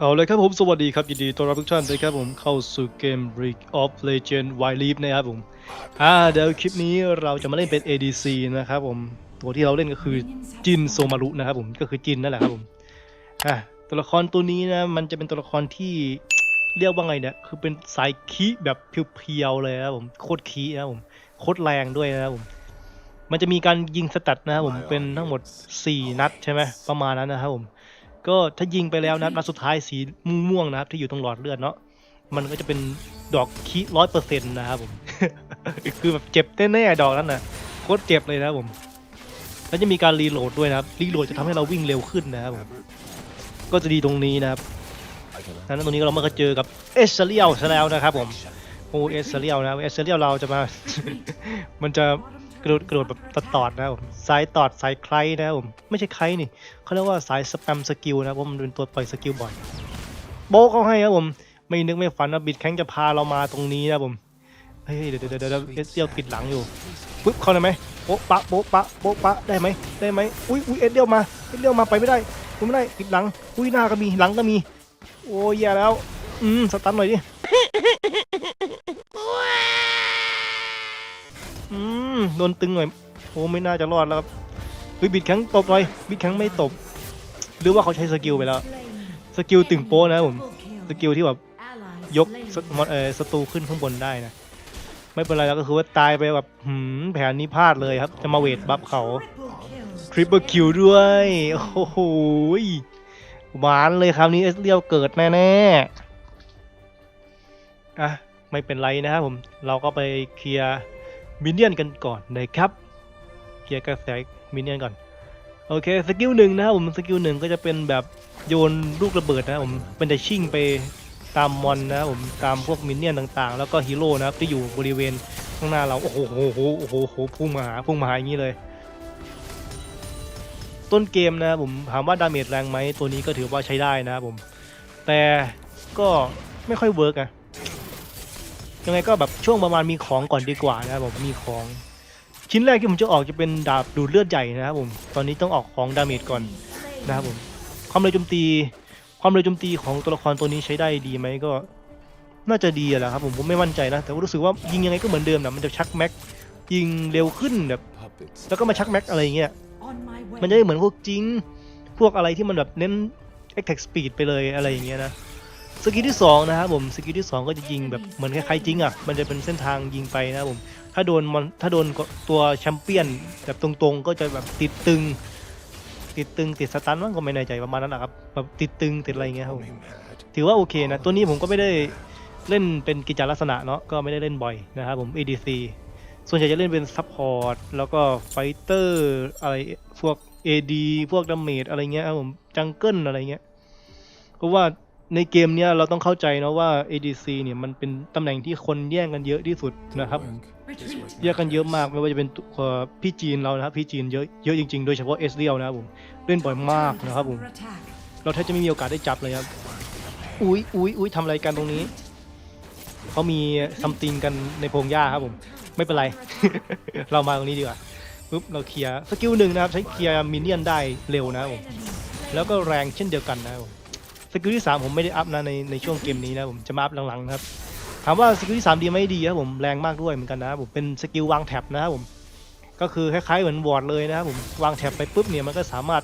เอาเลยครับผม สวัสดีครับ ยินดีต้อนรับทุกท่านนะครับผมเข้าสู่เกม League of Legends Wild Rift นะครับผม อ่าเดี๋ยวคลิปนี้เราจะมาเล่นเป็น ADC นะครับผม ตัวที่เราเล่นก็คือจินโซมารุนะครับผม ก็คือจินนั่นแหละครับผม อ่าตัวละครตัวนี้นะ มันจะเป็นตัวละครที่เรียกว่าไงเนี่ย คือเป็นสายคีแบบเพียวๆเลยนะครับผม โคตรคีนะครับผม โคตรแรงด้วยนะครับผม มันจะมีการยิงสตัดนะครับผม เป็นทั้งหมด 4 นัดใช่ไหมประมาณนั้นนะครับผม ก็ถ้ายิงไปแล้วนะนัดสุดท้ายสีม่วงนะครับ ที่อยู่ตรงหลอดเลือดเนาะมันก็จะเป็นดอกคีร้อยเปอร์เซ็นต์นะครับผมคือแบบเจ็บแน่ๆดอกนั้นนะโคตรเจ็บเลยนะครับผมแล้วจะมีการรีโหลดด้วยนะครับรีโหลดจะทำให้เราวิ่งเร็วขึ้นนะครับผมก็จะดีตรงนี้นะครับนั้นตรงนี้เรามาก็เจอกับเอสเซเรียลซะแล้วนะครับผมโอเอสเซเรียลนะเอสเซเรียลเราจะมา มันจะ กระโดดกระโดดแบบตอดๆนะผมสายตอดสายใครนะผมไม่ใช่ใครนี่เขาเรียกว่าสายสแปมสกิลนะเพราะมันเป็นตัวปล่อยสกิลบ่อยโบ๊ะเขาให้ครับผมไม่นึกไม่ฝันว่าบิดแข้งจะพาเรามาตรงนี้นะผมเฮ้ยเดี๋ยวเดี๋ยวเดี๋ยวเอสเดียวปิดหลังอยู่ปึ๊บเข้าได้ไหมโบ๊ะปะโบ๊ะปะโบ๊ะปะได้ไหมได้ไหมอุ้ยอุ้ยเอสเดียวมาเอสเดียวมาไปไม่ได้ไปไม่ได้ปิดหลังอุ้ยหน้าก็มีหลังก็มี โอ้ยแย่แล้วอืมสตันหน่อยดิ โดนตึงหน่อยโอ้ไม่น่าจะรอดแล้วครับเฮ้ยบิดแข็งตบเลยบิดแข็งไม่ตบ หรือว่าเขาใช้สกิลไปแล้ว สกิลตึงโป้นะผม สกิลที่แบบยกสมอนเออสตูขึ้นข้างบนได้นะ ไม่เป็นไรแล้วก็คือว่าตายไปแบบหืมแผนนี้พลาดเลยครับ จะมาเวทบัฟเขาทริปเปิลคิวด้วย โอ้โหหวานเลยคราวนี้เอสเรียวเกิดแน่ๆอะไม่เป็นไรนะครับผม เราก็ไปเคลียร์ มินเนี่ยนกันก่อนนะครับเคลียร์กระแสมินเนี่ยนก่อนโอเคสกิลหนึ่งนะครับผมสกิลหนึ่งก็จะเป็นแบบโยนลูกระเบิดนะครับผมเป็นจะชิ่งไปตามมอนนะครับผมตามพวกมินเนี่ยนต่างๆ แล้วก็ฮีโร่นะครับที่อยู่บริเวณข้างหน้าเราโอ้โหโอ้โหโอ้โหโอ้โหพุ่งมาหาพุ่งมาหาอย่างนี้เลย ต้นเกมนะครับผมถามว่าดาเมจแรงไหมตัวนี้ก็ถือว่าใช้ได้นะครับผมแต่ก็ไม่ค่อยเวิร์กอะ ยังไงก็แบบช่วงประมาณมีของก่อนดีกว่านะครับผมมีของ ชิ้นแรกที่ผมจะออกจะเป็นดาบดูดเลือดใหญ่นะครับผมตอนนี้ต้องออกของดาเมจก่อนนะครับผมความเร็วโจมตี ความเร็วโจมตีของตัวละครตัวนี้ใช้ได้ดีไหมก็ น่าจะดีแหละครับผมผมไม่มั่นใจนะ แต่ว่ารู้สึกว่ายิงยังไงก็เหมือนเดิมนะมันจะชักแม็กยิงเร็วขึ้นแบบแล้วก็มาชักแม็กอะไรอย่างเงี้ยมันจะไม่เหมือนพวกจริง พวกอะไรที่มันแบบเน้น attack speed ไปเลยอะไรอย่างเงี้ยนะ สกิลที่สองนะครับผมสกิลที่สองก็จะยิงแบบเหมือนคล้ายๆจริงอะมันจะเป็นเส้นทางยิงไปนะครับผมถ้าโดนมันถ้าโดนตัวแชมเปี้ยนแบบตรงๆ ก็จะแบบติดตึง ติดตึงติดสตันมั้งก็ไม่แน่ใจประมาณนั้นนะครับแบบติดตึงติดอะไรเงี้ยครับผมถือว่าโอเคนะตัวนี้ผมก็ไม่ได้เล่นเป็นกิจลักษณะเนาะก็ไม่ได้เล่นบ่อยนะครับผม ADC ส่วนใหญ่จะเล่นเป็นซัพพอร์ตแล้วก็ไฟเตอร์อะไรพวก AD พวกดาเมจอะไรเงี้ยครับผมจังเกิลอะไรเงี้ยเพราะว่า ในเกมเนี้ยเราต้องเข้าใจนะว่า ADC เนี่ยมันเป็นตำแหน่งที่คนแย่งกันเยอะที่สุดนะครับ แยกกันเยอะมากไม่ว่าจะเป็นตัวเอ่อพี่จีนเรานะครับพี่จีนเยอะเยอะจริงๆ โดยเฉพาะเอสเรียลนะครับผมเล่นบ่อยมากนะครับผมเราแทบจะไม่มีโอกาสได้จับเลยครับอุ้ยอุ้ยอุ้ยทำอะไรกันตรงนี้เขามีซัมติงกันในพงหญ้าครับผมไม่เป็นไร เรามาตรงนี้ดีกว่าปุ๊บเราเคลียร์สกิลหนึ่งนะครับใช้เคลียร์มินเนี่ยนได้เร็วนะครับผมแล้วก็แรงเช่นเดียวกันนะครับผม สกิลที่ 3 ผมไม่ได้อัพนะในในช่วงเกมนี้นะผมจะมาอัพหลังๆนะครับถามว่าสกิลที่ 3 ดีไหมดีครับผมแรงมากด้วยเหมือนกันนะผมเป็นสกิลวางแท็บนะครับผมก็คือคล้ายๆเหมือนวอร์ดเลยนะครับผมวางแท็บไปปุ๊บเนี่ยมันก็สามารถ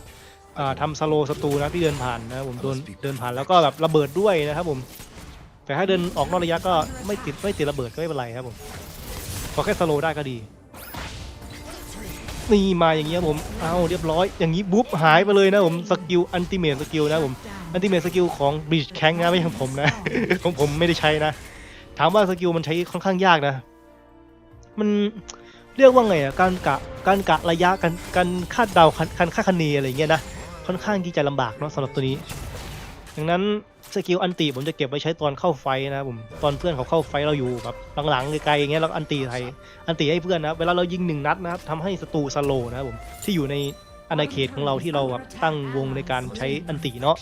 าทำสโลศัตรูนะที่เดินผ่านนะผมโดนเดินผ่านแล้วก็แบบระเบิดด้วยนะครับผมแต่ถ้าเดินออกนอกระยะก็ไม่ติดไม่ติดระเบิดก็ไม่เป็นไรครับผมพอแค่สโลได้ก็ดี นี่มาอย่างเงี้ยผมเอาเรียบร้อย อย่างนี้บุ๊บหายไปเลยนะผมสกิลอันติเมทสกิลนะผมอันติเมทสกิลของบ a ชแข้งนะไม่ใช่ของผมนะของผมไม่ได้ใช้นะ ถามว่าสกิลมันใช้ค่อนข้างยากนะ มันเรียกว่าไงอะการกะการกะระยะการการคาดเดาการคาดคะเนอะไรอย่างเงี้ยนะค่อนข้างที่จะลำบากเนาะสำหรับตัวนี้ดังนั้น สกิลอันติผมจะเก็บไว้ใช้ตอนเข้าไฟนะครับผมตอนเพื่อนเขาเข้าไฟเราอยู่แบบหลังๆไกลๆอย่างเงี้ยเราอันติไทยอันติให้เพื่อนนะเวลาเรายิงหนึ่งนัดนะครับทำให้ศัตรูสโลนะครับผมที่อยู่ในอาณาเขตของเราที่เราแบบตั้งวงในการใช้อันติเนาะ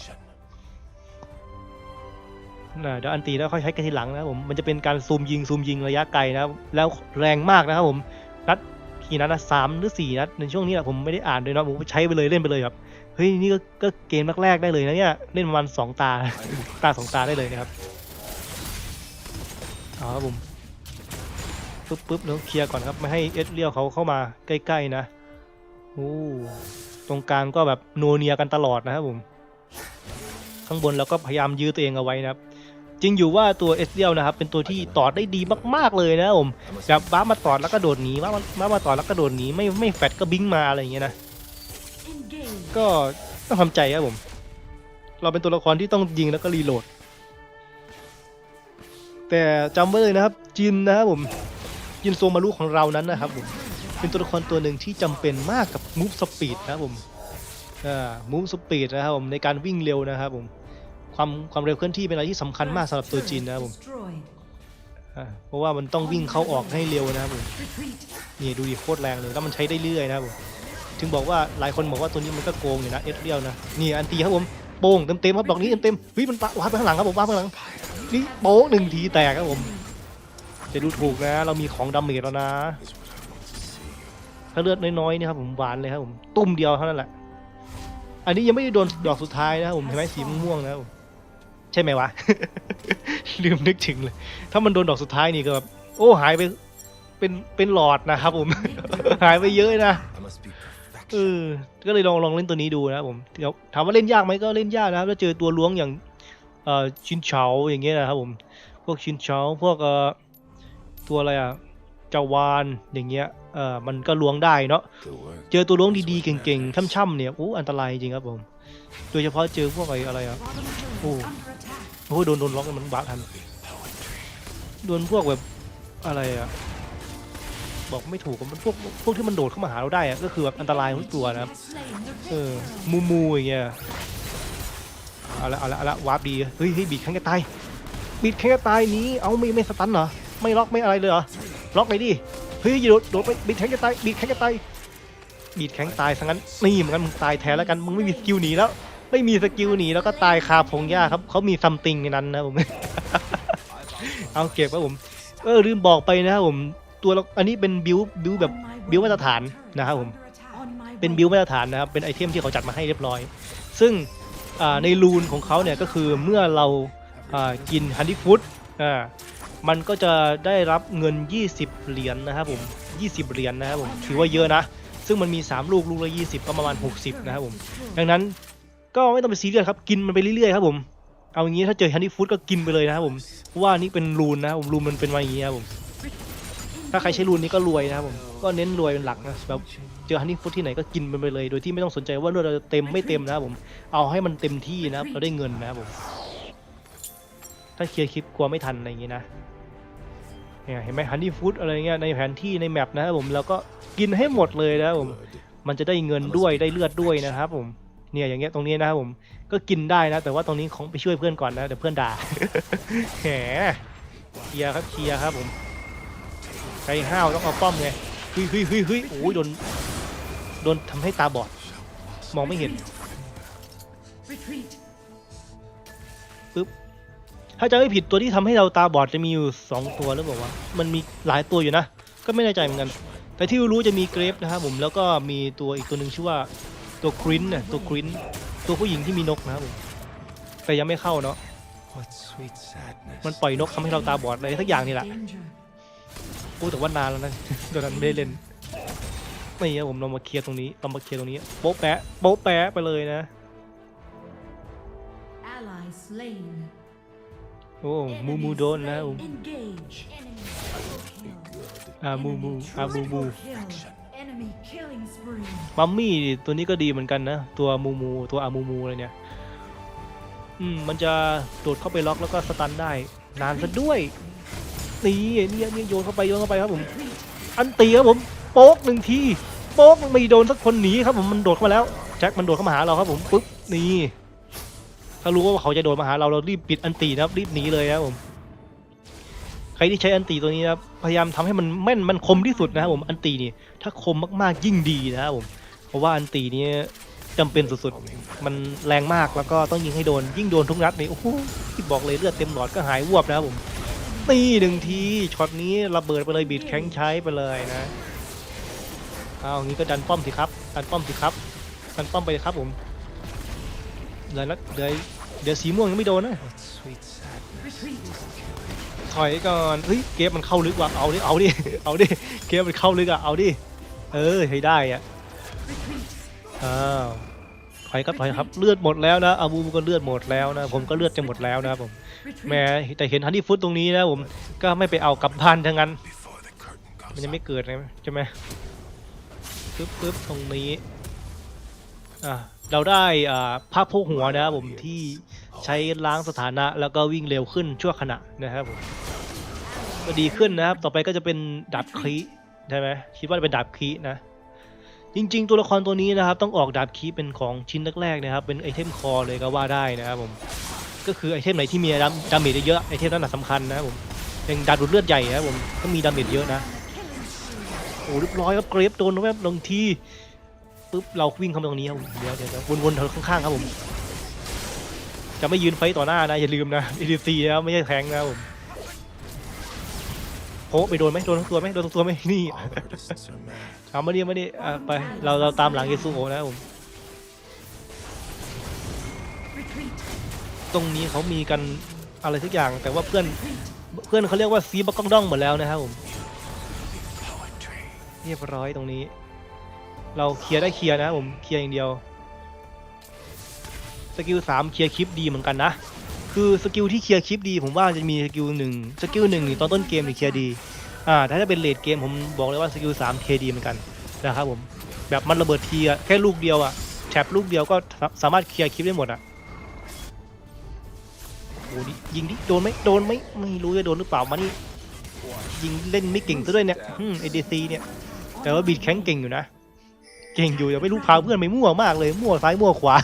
นะเดี๋ยวอันตีแล้วค่อยใช้กันทีหลังนะครับผมมันจะเป็นการซูมยิงซูมยิงระยะไกลนะแล้วแรงมากนะครับผมนัดกี่นัดนะสามหรือสี่นัดในช่วงนี้แหละผมไม่ได้อ่านเลยนะผมใช้ไปเลยเล่นไปเลยครับ เฮ้ยนี่ก็ก็เกมแรกๆได้เลยนะเนี่ยเล่นประมาณสองตา ตาสองตาได้เลยนะครับเอาครับผมปึ๊บปึ๊บเดี๋ยวเคลียร์ก่อนครับไม่ให้เอสเรียวเขาเข้ามาใกล้ๆนะโอ้ตรงกลางก็แบบโนเนียกันตลอดนะครับผมข้างบนเราก็พยายามยื้อตัวเองเอาไว้นะครับจริงอยู่ว่าตัวเอสเรียวนะครับเป็นตัวที่ตอดได้ดีมากๆเลยนะครับผมแบบบ้ามาตอดแล้วก็โดดหนีบ้ามาบ้ามาตอดแล้วก็โดดหนีไม่ไม่แฟดก็บิงมาอะไรอย่างเงี้ยนะ ก็ต้องทำใจครับผม เราเป็นตัวละครที่ต้องยิงแล้วก็รีโหลด แต่จำไว้เลยนะครับ จินนะครับผม จินโซมารุของเรานั้นนะครับผม เป็นตัวละครตัวหนึ่งที่จำเป็นมากกับมูฟสปีดนะครับผมอ่ามูฟสปีดนะครับผมในการวิ่งเร็วนะครับผม ความความเร็วเคลื่อนที่เป็นอะไรที่สำคัญมากสำหรับตัวจินนะครับผมเพราะว่ามันต้องวิ่งเข้าออกให้เร็วนะครับผมนี่ดูดิโคตรแรงเลยแล้วมันใช้ได้เรื่อยนะครับผม ถึงบอกว่าหลายคนบอกว่าตัวนี้มันก็โกงอยู่นะเอสเรียวนะนี่อันตีครับผมโป้งเต็มๆครับดอกนี้เต็มๆเฮ้ยมันปะวาดไปข้างหลังครับผมวาดไปข้างหลังนี่โป้งหนึ่งทีแตกครับผมจะดูถูกนะ เรามีของดาเมจแล้วนะ ถ้าเลือดน้อยๆนี่ครับผมหวานเลยครับผมตุ้มเดียวเท่านั้นแหละอันนี้ยังไม่ได้โดนดอกสุดท้ายนะครับผมเห็นไหมสีม่วงนะครับใช่ไหมวะลืมนึกถึงเลย ถ้ามันโดนดอกสุดท้ายนี่ก็แบบโอ้หายไปเป็นเป็นหลอดนะครับผม หายไปเยอะนะ เออก็เลยลองลองเล่นตัวนี้ดูนะครับผมเดี๋ยวถามว่าเล่นยากไหมก็เล่นยากนะครับถ้าเจอตัวล้วงอย่างเอ่อชินเฉาอย่างเงี้ยนะครับผมพวกชินเฉาพวกเอ่อตัวอะไรอะจาวานอย่างเงี้ยเอ่อมันก็ล้วงได้เนาะเจอตัวล้วงดีๆเก่งๆช่ำๆเนี่ยโอ้อันตรายจริงครับผม โดยเฉพาะเจอพวกอะไรอะไรอะโอ้โอ้ยโดนโดนล็อกมันบาดทันโดนพวกแบบอะไรอะ บอกไม่ถูกมันพวกพวกที่มันโดดเข้ามาหาเราได้ก็คือแบบอันตรายทุกตัวนะครับเออมูมูอย่างเงี้ยเอาละเอาละเอาละวาร์ปดีเฮ้ยเฮ้ยบีดแข้งจะตายบีดแข้งจะตายหนี้เอาไม่ไม่สตันเหรอไม่ล็อกไม่อะไรเลยเหรอล็อกเลยดิเฮ้ยอย่าโดดโดดไปบีดแข้งจะตายบีดแข้งจะตายบีดแข้งตายซะงั้นนี่เหมือนกันมึงตายแทนแล้วกันมึงไม่มีสกิลหนีแล้ว ไม่มีสกิลหนีแล้วก็ตายคาพงหญ้าครับเขามีซัมติงในนั้นนะผมเอาเก็บครับผมเออลืมบอกไปนะครับผม ตัวเราอันนี้เป็นบิวบิวแบบบิวมาตรฐานนะครับผมเป็นบิวมาตรฐานนะครับเป็นไอเทมที่เขาจัดมาให้เรียบร้อย ซึ่งในรูนของเขาเนี่ยก็คือเมื่อเรากินฮันดี้ฟู้ดมันก็จะได้รับเงิน 20 เหรียญนะครับผม 20 เหรียญนะครับผมถือว่าเยอะนะ ซึ่งมันมี 3 ลูกลูกละ 20 ก็ประมาณ 60 นะครับผม ดังนั้นก็ไม่ต้องไปซีเรียสครับ กินมันไปเรื่อยๆครับผมเอาอย่างนี้ถ้าเจอฮันดี้ฟู้ดก็กินไปเลยนะครับผมเพราะว่านี่เป็นรูนนะครับผมรูนมันเป็นมาอย่างนี้ครับผม ถ้าใครใช้รูนนี้ก็รวยนะครับผม ก็เน้นรวยเป็นหลักนะแบบเจอฮันนี่ฟุตที่ไหนก็กินมันไปเลย โดยที่ไม่ต้องสนใจว่าเลือดเราจะเต็มไม่เต็มนะครับผม เอาให้มันเต็มที่นะครับเราได้เงินนะครับผม ถ้าเคลียร์คลิปกลัวไม่ทันอะไรอย่างงี้นะเนี่ยเห็นไหมฮันนี่ฟุตอะไรเงี้ยในแผนที่ในแมปนะครับผมแล้วก็กินให้หมดเลยนะครับผม มันจะได้เงินด้วยได้เลือดด้วยนะครับผมเนี่ยอย่างเงี้ยตรงนี้นะครับผมก็กินได้นะ แต่ว่าตรงนี้ของไปช่วยเพื่อนก่อนนะเดี๋ยวเพื่อนด่าแหมเคลียร์ครับเคลียร์ครับผม ใครห้าวต้องเอาป้อมไงเฮ้ยเฮ้ยเฮ้ยเฮ้ยโอ้ยโดนโดนทำให้ตาบอด มองไม่เห็นถ้าจะไม่ผิดตัวที่ทำให้เราตาบอดจะมีอยู่สองตัวหรือเปล่าวะมันมีหลายตัวอยู่นะ ก็ไม่แน่ใจเหมือนกัน แต่ที่รู้จะมีเกรฟนะครับผมแล้วก็มีตัวอีกตัวหนึ่งชื่อว่าตัวกรินเนี่ยตัวกรินตัวผู้หญิงที่มีนกนะครับผมแต่ยังไม่เข้าเนาะ What sweet sadness. มันปล่อยนกทำให้เราตาบอดอะไรสักอย่างนี่แหละ โอ้แต่ว่านานแล้วนะตอนนั้นไม่ได้เล่นไม่ครับผมเรามาเคลียร์ตรงนี้เรามาเคลียร์ตรงนี้โป๊ะแปะโป๊ะแปะไปเลยนะ Ally slain. โอ้มูมูโดนนะผม Engage. อามูมูอามูมู Triple kill. Enemy killing spree. มัมมี่ตัวนี้ก็ดีเหมือนกันนะ ตัวมูมูตัวอามูมูอะไรเนี่ยอืมมันจะโดดเข้าไปล็อกแล้วก็สตันได้นานซะด้วย นี่เนี่ยเนี่ยโยนเข้าไปโยนเข้าไปครับผม อันตีครับผมโป๊กหนึ่งทีโป๊กมันไม่โดนสักคนหนีครับผมมันโดดเข้ามาแล้วแจ็คมันโดดเข้ามาหาเราครับผมปุ๊บนี่ถ้ารู้ว่าเขาจะโดดมาหาเราเรารีบปิดอันตีนะครับรีบหนีเลยครับผมใครที่ใช้อันตีตัวนี้นะครับพยายามทำให้มันแม่นมันคมที่สุดนะครับผมอันตีนี่ถ้าคมมากๆยิ่งดีนะครับผมเพราะว่าอันตีนี้จำเป็นสุดๆ มันแรงมากแล้วก็ต้องยิงให้โดนยิ่งโดนทุกนัดนี่โอ้โหบอกเลยเลือดเต็มหลอดก็หายวบนะครับผม ตีหนึ่งทีช็อตนี้ระเบิดไปเลยบีดแข็งใช้ไปเลยนะเอางี้ก็ดันป้อมสิครับดันป้อมสิครับดันป้อมไปเลยครับผมเหลือแล้วเหลือเดี๋ยวสีม่วงยังไม่โดนนะถอยก่อนเฮ้ยเกมมันเข้าลึกว่ะเอาดิเอาดิเอาดิเกมมันเข้าลึกอะเอาดิเออให้ได้อะอ้าวถอยครับถอยครับเลือดหมดแล้วนะอาบูก็เลือดหมดแล้วนะผมก็เลือดจะหมดแล้วนะผม แหม้แต่เห็นฮันนี่ฟุตตรงนี้นะผมก็ไม่ไปเอากลับบ้านทั้งนั้น มันยังไม่เกิดใช่ไหมปึ๊บปึ๊บตรงนี้อะเราได้อ่าภาพโพกหัวนะครับผมที่ใช้ล้างสถานะแล้วก็วิ่งเร็วขึ้นชั่วขณะนะครับผมก็ดีขึ้นนะครับ ต่อไปก็จะเป็นดาบคีใช่ไหมคิดว่าจะเป็นดาบคีนะจริง ๆ ตัวละครตัวนี้นะครับ ต้องออกดาบคีเป็นของชิ้นแรกๆนะครับ เป็นไอเทมคอเลยก็ว่าได้นะครับผม ก็คือไอเทมไหนที่มีดาดาเมจเยอะไอเทมนั้นสำคัญนะครับผมอย่างดาดูดเลือดใหญ่นะครับผมก็มีดาเมจเยอะนะโอ้เรียบร้อยครับเกรฟโดนแวบลงทีปุ๊บเราวิ่งเข้ามาตรงนี้ครับเดี๋ยวเดี๋ยวเดี๋ยววนๆแถวข้างๆครับผมจะไม่ยืนไฟต่อหน้านะอย่าลืมนะ EDC นะไม่ใช่แทงนะผมโอ้ไปโดนไหมโดนทั้งตัวไหมโดนทั้งตัวไหมนี่เอามาดิมาดิอะไปเราเราตามหลังเยซูโอนะผม ตรงนี้เขามีกันอะไรทุกอย่าง แต่ว่าเพื่อนเพื่อนเขาเรียกว่าซีบักก้องด้องหมดแล้วนะครับผมเรียบร้อยตรงนี้ เราเคลียร์ได้เคลียร์นะผมเคลียร์อย่างเดียวสกิลสามเคลียร์คลิปดีเหมือนกันนะคือสกิลที่เคลียร์คลิปดีผมว่าจะมีสกิลหนึ่งสกิลหนึ่งตอนต้นเกมนี่เคลียร์ดีอ่าถ้าจะเป็นเลดเกมผมบอกเลยว่าสกิลสามเคลียร์ดีเหมือนกันนะครับผมแบบมันระเบิดทีอะแค่ลูกเดียวอะแถบลูกเดียวก็สามารถเคลียร์คลิปได้หมดอะ อ้โหดิยิงดิโดนไหมโดนไหมไม่รู้จะโดนหรือเปล่ามานี่ยิงเล่นไม่เก่งซะด้วยเนี่ยไอเดซีเนี่ย แต่ว่าบีดแข็งเก่งอยู่นะ เก่งอยู่แต่ไม่รู้พาเพื่อนไปมั่วมากเลย มั่วซ้ายมั่วขวา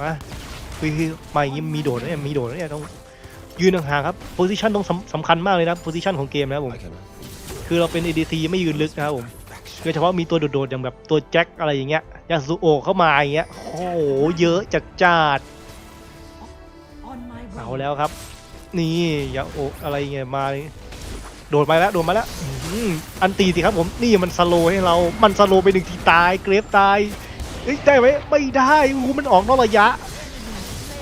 มาคือคือมาอย่างนี้มีโดดนะเนี่ยมีโดดนะเนี่ยต้องยืนห่างๆครับโพซิชันต้องสำสำคัญมากเลยนะโพซิชันของเกมนะครับผม I can คือเราเป็น ADC ไม่ยืนลึกนะครับผมโดยเฉพาะมีตัวโดดๆอย่างแบบตัวแจ็คอะไรอย่างเงี้ยยาสุโอะเข้ามาอย่างเงี้ยโอ้โหเยอะจัดจ้าด On my way. เอาแล้วครับ นี่อย่าโอะอะไรเงี้ยมาเลยโดดมาแล้วโดดมาแล้วอันตีสิครับผมนี่มันสโลให้เรา มันสโลไปหนึ่งทีตายเกรฟตายเอ้ยได้ไหมไม่ได้อู้มันออกนอกระยะ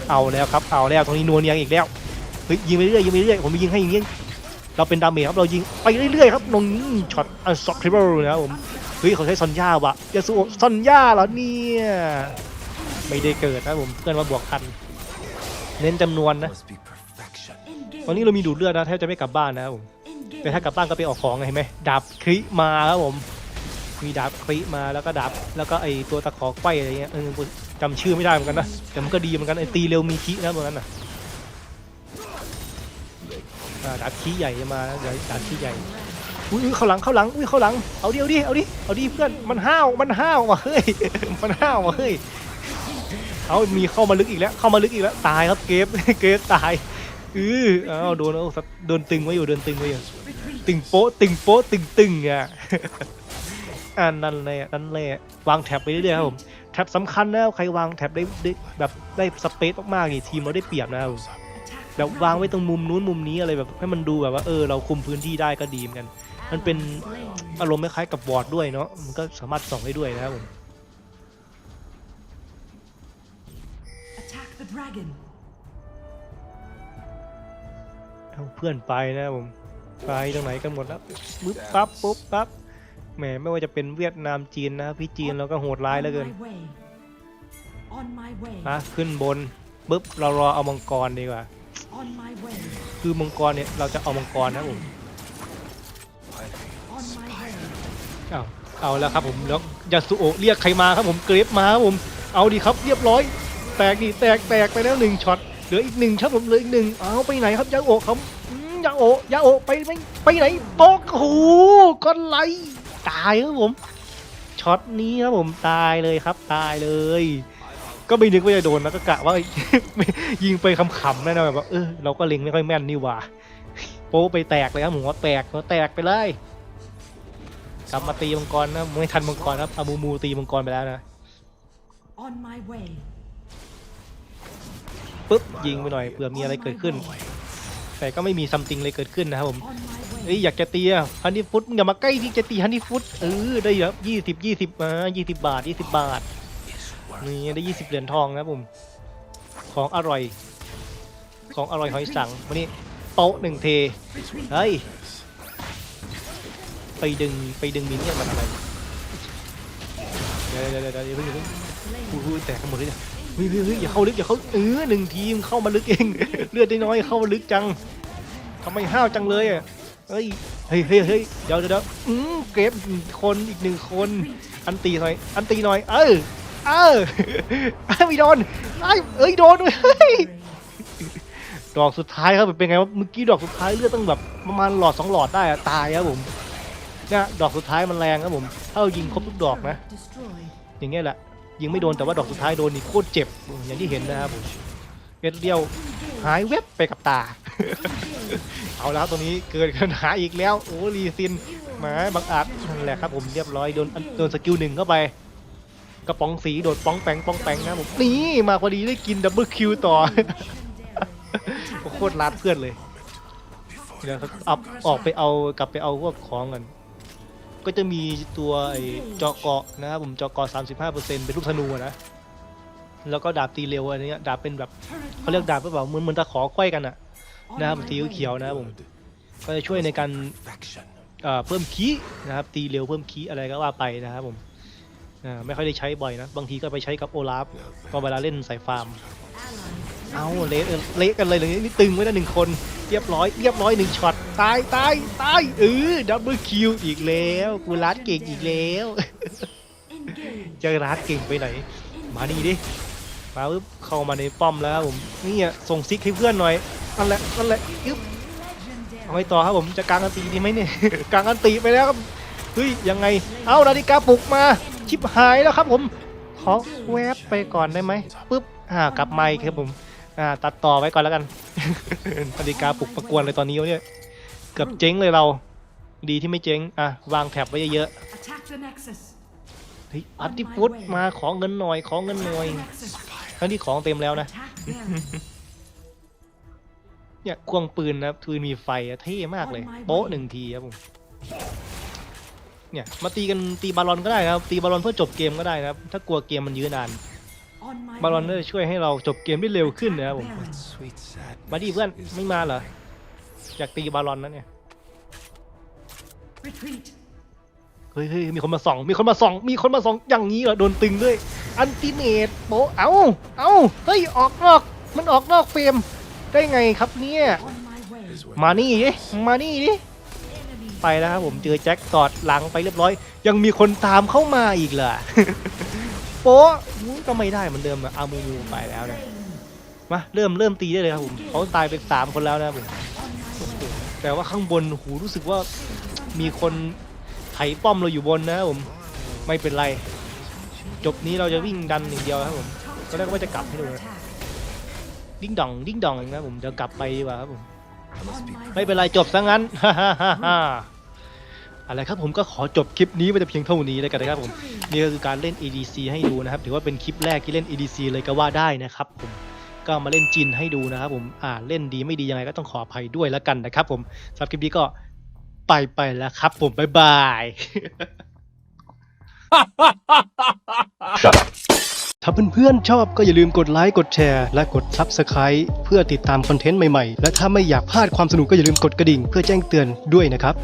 เอาแล้วครับเอาแล้วตรงนี้นวลเนียงอีกแล้วเฮ้ยยิงไปเรื่อยยิงไปเรื่อยผมยิงให้อย่างงี้เราเป็นดาเมจครับเรายิงไปเรื่อยๆครับนงช็อตอันซ็อกคริเบิลนะครับผมเฮ้ยเขาใช้ซอนย่าวะยาสุโอะซอนย่าเหรอเนี่ยไม่ได้เกิดนะผมเพื่อนมาบวกกัน เน้นจำนวนนะ must be perfection. Engage. ตอนนี้เรามีดูดเลือดนะแทบจะไม่กลับบ้านนะครับผม Engage. แต่ถ้ากลับบ้านก็ไปออกของไงเห็นไหมดาบคริมาครับผมมีดาบคริมาแล้วก็ดาบแล้วก็ไอตัวตะขอไฟอะไรเงี้ยเออจำชื่อไม่ได้เหมือนกันนะแต่มันก็ดีเหมือนกันไอตีเร็วมีคินะเหมือนกันนะอ่าดาบคีใหญ่จะมานะเดี๋ยวดาบคีใหญ่อุ้ยอุ้ยเข้าหลังเข้าหลังอุ้ยเข้าหลังเอาดิเอาดิเอาดิเอาดิเพื่อนมันห้าวมันห้าวว่ะเฮ้ยมันห้าวว่ะเฮ้ย เอามีเข้ามาลึกอีกแล้ว เข้ามาลึกอีกแล้ว ตายครับเกฟเกฟตายเออเอาโดนเอาโดนตึงไว้อยู่โดนตึงไว้อยู่ตึงโป๊ะตึงโป๊ะตึงตึงอะอันนั่นแหละนั่นแหละวางแท็บไปเรื่อยๆครับผมแท็บสำคัญนะใครวางแท็บได้ได้แบบได้สเปซมากๆนี่ทีมเราได้เปรียบนะครับผมแบบวางไว้ตรงมุมนู้นมุมนี้อะไรแบบให้มันดูแบบว่าเออเราคุมพื้นที่ได้ก็ดีเหมือนกัน มันเป็นอารมณ์คล้ายๆกับบอร์ดด้วยเนาะมันก็สามารถส่องได้ด้วยนะครับผม the dragon. เอาเพื่อนไปนะครับผมไปตรงไหนกันหมดแล้วปุ๊บปั๊บปุ๊บปั๊บแหมไม่ว่าจะเป็นเวียดนามจีนนะพี่จีนเราก็โหดร้ายเหลือเกิน On my way. On my way. นะขึ้นบนปุ๊บเรารอเอามังกรดีกว่า On my way. คือมังกรเนี่ยเราจะเอามังกรนะครับผม On my way. เอาเอาแล้วครับผมแล้วยาสุโอะเรียกใครมาครับผมเกรฟมาครับผม เอาดีครับเรียบร้อย แตกดีแตกแตกไปแล้วหนึ่งช็อตเหลืออีกหนึ่งช็อตผมเหลืออีกหนึ่งเอาไปไหนครับยาโอครับอืมยาโอยาโอไปไปไปไหนโต๊ะโอ้โหก้อนไหลตายครับผมช็อตนี้ครับผมตายเลยครับตายเลย ก็ไม่นึกว่าจะโดนนะก็กะว่ายิงไปขำๆนะนะแบบเออเราก็เล็งไม่ค่อยแม่นนี่ว่าโป๊ไปแตกเลยครับผมว่าแตกหัวแตกไปเลยกลับมาตีมังกรนะไม่ทันมังกรครับอามูมูตีมังกรไปแล้วนะ On my way. ปุ๊บยิงไปหน่อยเผื่อมีอะไรเกิดขึ้น แต่ก็ไม่มีซัมติงเลยเกิดขึ้นนะครับผมเอ้ยอยากจะตีอะฮันนี่ฟุตอย่ามาใกล้ที่จะตีฮันนี่ฟุตเออได้ครับยี่สิบยี่สิบมายี่สิบบาทยี่สิบบาทนี่ได้20เหรียญทองนะครับผมของอร่อย ของอร่อยหอยสังวันนี้โต๊ะหนึ่งเทเฮ้ยไปดึงไปดึงมินเนี่ยมันอะไรเดี๋ยวเดี๋ยวเดี๋ยวเดี๋ยวเพิ่งอย่าเพิ่งอุ้แตกหมดเลย เฮ้ยเฮ้ยอย่าเข้าลึกอย่าเข้าเออหนึ่งทีมเข้ามาลึกเองเลือดได้น้อยเข้ามาลึกจังทำไมห้าวจังเลยอะเฮ้ยเฮ้ยเฮ้ยเฮ้ยเดี๋ยวเดี๋ยวอืมเก็บคนอีกหนึ่งคน อันตีหน่อย อันตีหน่อย เออเออเอ้ยไม่โดนไอ้เอ้ยโดนเฮ้ยดอกสุดท้ายครับเป็นไงวะเมื่อกี้ดอกสุดท้ายเลือดตั้งแบบประมาณหลอดสองหลอดได้อะตายครับผมเนี่ยดอกสุดท้ายมันแรงครับผมถ้าเรายิงครบทุกดอกนะ อย่างเงี้ยแหละ ยิงไม่โดนแต่ว่าดอกสุดท้ายโดนนี่โคตรเจ็บอย่างที่เห็นนะครับผมเม็ดเดียวหายเว็บไปกับตา เอาแล้วตรงนี้เกิดปัญหาอีกแล้วโอ้รีซินหมาบังอาจนั่นแหละครับผมเรียบร้อยโดนโดนสกิลหนึ่งเข้าไปกระป๋องสีโดดป้องแปงป้องแปงนะครับผมนี่มาพอดีได้กินดับเบิลคิวต่อโคตรรัดเพื่อนเลยเดี๋ยวเอาออกไปเอากลับไปเอาพวกของกัน ก็จะมีตัวไอ้จอเกาะนะครับผมจอเกาะ35%เป็นลูกธนูอะนะ แล้วก็ดาบตีเร็วอันเนี้ยดาบเป็นแบบเขาเรียกดาบหรือเปล่าเหมือนเหมือนตะขอไขว้กันอะนะครับสีเขียวๆนะครับผมก็จะช่วยในการเพิ่มคีนะครับ ตีเร็วเพิ่มคีอะไรก็ว่าไปนะครับผมไม่ค่อยได้ใช้บ่อยนะ บางทีก็ไปใช้กับโอลาฟก็เวลาเล่นสายฟาร์ม เอาเละเละกันเลยเลยนี่ตึงไว้แล้หนึ่งคน เรียบร้อยเรียบร้อยหนึ่งช็อตตายตายตายเออดับเบิลคิวอีกแล้วกูรัดเก่งอีกแล้วจะรัดเก่งไปไหน มานี่ดิมาปึ๊บเข้ามาในป้อมแล้วผมนี่อะส่งซิกให้เพื่อนหน่อยนั่นแหละนั่นแหละยึบเอาไงต่อครับผมจะกางอันตีดีไหมเนี่ยกางอันตีไปแล้วครับเฮ้ยยังไงเอานาฬิกาปลุกมาชิบหายแล้วครับผมขอแวบไปก่อนได้ไหมปึ๊บอ่ากลับมาอีกครับผม อ่าตัดต่อไว้ก่อนแล้วกัน นาฬิกาปลุกประกวนเลยตอนนี้วะเนี่ยเกือบเจ๊งเลยเรา ดีที่ไม่เจ๊งอะวางแถบไว้เยอะ Attack the Nexus. ๆเฮ้ยอัตติฟุตมาขอเงินหน่อยขอเงินหน่อย Nexus. ทั้งที่ของเต็มแล้วนะ Attack them. เนี่ยควงปืนนะครับปืนมีไฟอะเท่มากเลยโป๊ะหนึ่งทีครับผมเนี่ยมาตีกันตีบาลอนก็ได้นะครับตีบาลอนเพื่อจบเกมก็ได้นะครับ ถ้ากลัวเกมมันยื้อนาน On my บาลอน way. จะช่วยให้เราจบเกมได้เร็วขึ้นนะครับผม Baron. Sweet sadness. มาดิเพื่อน is ไม่มาเหรออยากตีบาลอนนะเนี่ย Retreat. เฮ้ยเฮ้ยมีคนมาส่องมีคนมาส่อง มีคนมาส่องอย่างนี้เหรอโดนตึงด้วยอันติเนตโปะเอ้าเอ้าเฮ้ยออกนอกมันออกนอกเฟรมได้ไงครับเนี่ย On my way. is where มานี่ดิมานี่ดิ Enemy. ไปแล้วครับผมเจอแจ็คกอดหลังไปเรียบร้อย ยังมีคนตามเข้ามาอีกเหรอ โป๊ะก็ไม่ได้เหมือนเดิมอะอามูมูไปแล้วนะมาเริ่มเริ่มตีได้เลยครับผมเขาตายไปสามคนแล้วนะผมแต่ว่าข้างบนหูรู้สึกว่ามีคนไถป้อมเราอยู่บนนะครับผมไม่เป็นไร จบนี้เราจะวิ่งดันอย่างเดียวครับผมก็แรกว่าจะกลับให้ดูนะดิ้งดองดิ้งดองนะผมเดี๋ยวกลับไปดีกว่าครับผมไม่เป็นไรจบซะงั้น อะไรครับผมก็ขอจบคลิปนี้ไปแต่เพียงเท่านี้แล้วกันนะครับผมนี่ก็คือการเล่น EDC ให้ดูนะครับถือว่าเป็นคลิปแรกที่เล่น EDC เลยก็ว่าได้นะครับผมก็มาเล่นจินให้ดูนะครับผมอ่าเล่นดีไม่ดียังไงก็ต้องขออภัยด้วยแล้วกันนะครับผมสำหรับคลิปนี้ก็ไปไปแล้วครับ ผมบ๊ายบาย ถ้าเพื่อนๆชอบก็อย่าลืมกดไลค์กดแชร์และกด Subscribe เพื่อติดตามคอนเทนต์ใหม่ๆ และถ้าไม่อยากพลาดความสนุกก็อย่าลืมกดกระดิ่งเพื่อแจ้งเตือนด้วยนะครับ